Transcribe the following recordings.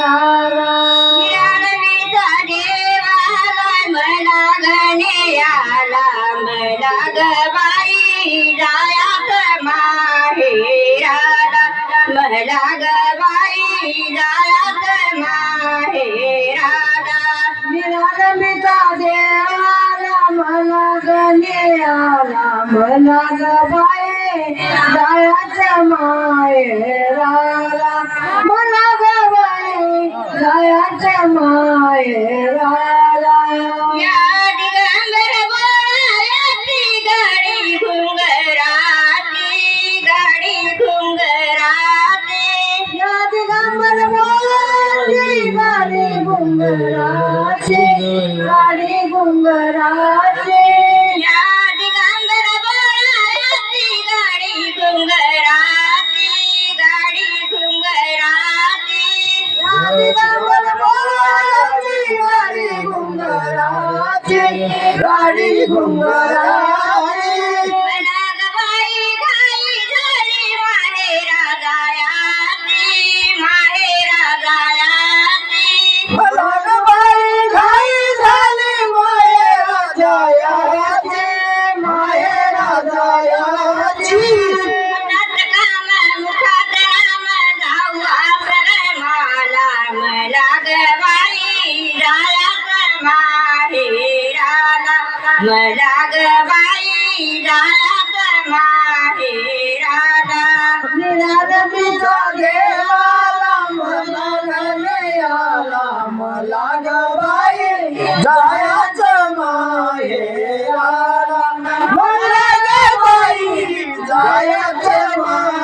दारा ज्ञाननीचा देवाला मला गणे आला मला गवाई जायात माहेराला मला गवाई जायात माहेराला ज्ञाननीचा देवाला मला गणे आला मला गवाई जायात माहेराला मला குங்கராஜே ஹரி குங்கராஜே Rari Gungara मला ग बाई रात माहे राधा निराधा तिचा देवाला मला गणयाला मला ग बाई जायाच माहे राधा मला ग बाई जायाच माहे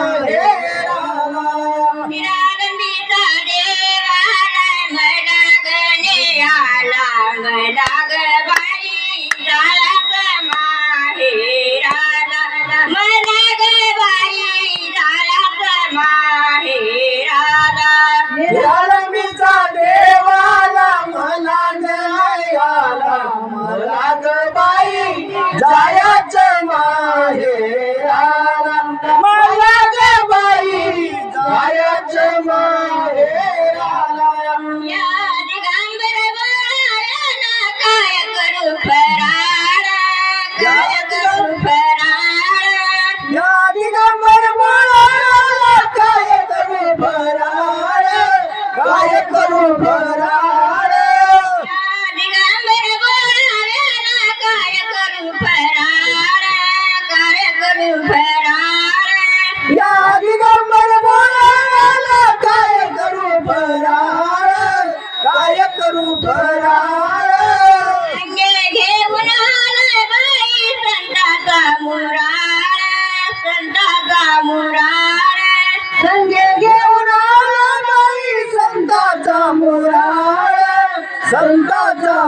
जायाच्या माहेराला मला ग बाई जायाच्या मा